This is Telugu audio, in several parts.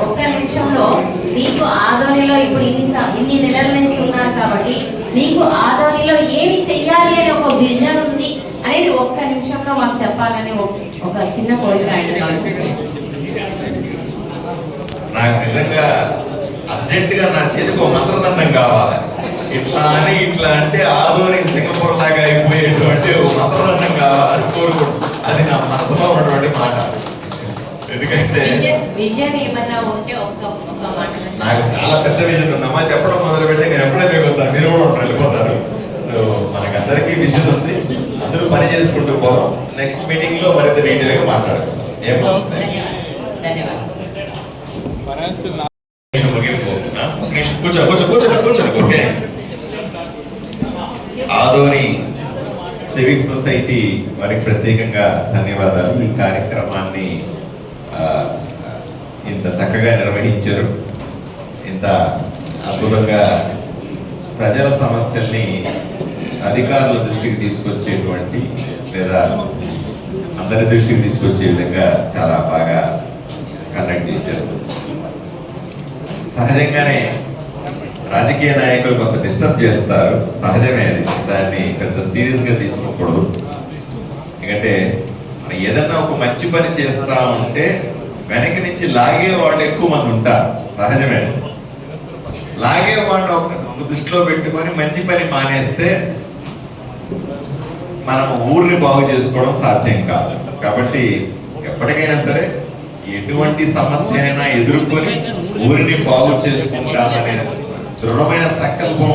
ఒక్క నిమిషంలో మీకు ఆదోనిలో ఇప్పుడు ఇన్ని ఇన్ని నెలల నుంచి ఉన్నారు కాబట్టి మీకు ఆదోనిలో ఏమి చెయ్యాలి అనే ఒక విజన్ ఉంది అనేది ఒక్క నిమిషంలో మాకు చెప్పాలని ఒక- చిన్న కోరిక అండి. నాకు. నాకు నిజంగా అర్జెంట్గా నా చేతికి ఒక మంత్రదండం కావాలి. ఇట్లా అని ఇట్లా అంటే ఆదోని సింగపూర్ లాగా అయిపోయేటువంటి ఒక మంత్రదండం కావాలని కోరుకుంటు అది నా మనసులో ఉన్నటువంటి మాట. ఎందుకంటే విజన్ విజన్ ఏమన్నా ఉంటే ఒక్క ఒక్క మాట నాకు చాలా పెద్ద విజన్ ఉందమ్మా చెప్పడం మొదలు పెడితే నేను ఎప్పుడే దిగుతాను మీరు కూడా ఉంటారు వెళ్ళిపోతారు. మనకందరికీ విజన్ ఉంది. అందరూ పని చేసుకుంటూ పోదాం. నెక్స్ట్ మీటింగ్లో మరింత డీటెయిల్గా మాట్లాడుకుందాం. కూర్చో కూర్చో కూర్చో. ఓకే. ఆదోని సివిక్ సొసైటీ వారికి ప్రత్యేకంగా ధన్యవాదాలు. ఈ కార్యక్రమాన్ని ఇంత చక్కగా నిర్వహించారు. ఇంత అద్భుతంగా ప్రజల సమస్యల్ని అధికారుల దృష్టికి తీసుకొచ్చేటువంటి లేదా అందరి దృష్టికి తీసుకొచ్చే విధంగా చాలా బాగా కండక్ట్ చేశారు. సహజంగానే రాజకీయ నాయకులు కొంత డిస్టర్బ్ చేస్తారు. సహజమే అది. దాన్ని పెద్ద సీరియస్గా తీసుకోకూడదు. ఎందుకంటే మనం ఏదన్నా ఒక మంచి పని చేస్తా ఉంటే వెనక నుంచి లాగే వాళ్ళు ఎక్కువ మంది ఉంటారు. సహజమే. లాగే వాళ్ళు ఒక ఒక దృష్టిలో పెట్టుకొని మంచి పని మానేస్తే మనం ఊరిని బాగు చేసుకోవడం సాధ్యం కాదు. కాబట్టి ఎప్పటికైనా సరే ఎటువంటి సమస్య అయినా ఎదుర్కొని ఊరిని బాగు చేసుకుంటామనే దృఢమైన సంకల్పం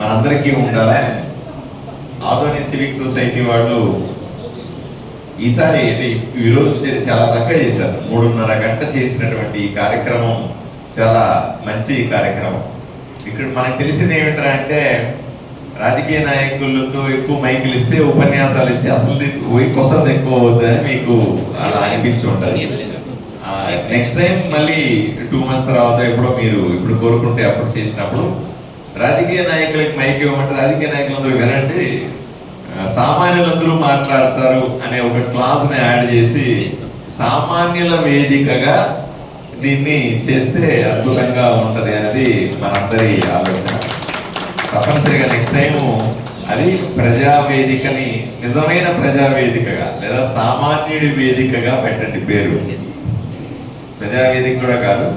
మనందరికీ ఉండాలి. ఆదోని సివిక్ సొసైటీ వాళ్ళు ఈసారి ఈరోజు ఈ రోజు చాలా చక్కగా చేశారు. మూడున్నర గంట చేసినటువంటి ఈ కార్యక్రమం చాలా మంచి కార్యక్రమం. ఇక్కడ మనకు తెలిసింది ఏమిటంటే అంటే రాజకీయ నాయకులతో ఎక్కువ మైకులు ఇస్తే ఉపన్యాసాలు ఇచ్చి అసలు కొసలు ఎక్కువ అవుతుందని మీకు అలా అనిపించి ఉంటుంది. నెక్స్ట్ టైం మళ్ళీ టూ మంత్స్ తర్వాత ఎప్పుడో మీరు ఇప్పుడు కోరుకుంటే అప్పుడు చేసినప్పుడు రాజకీయ నాయకులకి మైక్ ఇవ్వమంటే రాజకీయ నాయకులందరూ వినండి. సామాన్యులందరూ మాట్లాడతారు అనే ఒక క్లాస్ని యాడ్ చేసి సామాన్యుల వేదికగా దీన్ని చేస్తే అద్భుతంగా ఉంటది అనేది మనందరి ఆలోచన. తప్పనిసరిగా నెక్స్ట్ టైం అది ప్రజా వేదికని నిజమైన ప్రజా వేదికగా లేదా సామాన్యుడి వేదికగా పెట్టండి పేరు. ప్రజా వేదిక కూడా కాదు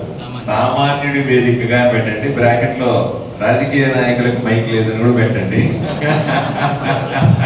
సామాన్యుడి. వేదికగా పెట్టండి. బ్రాకెట్లో రాజకీయ నాయకులకు మైక్ లేదని కూడా పెట్టండి.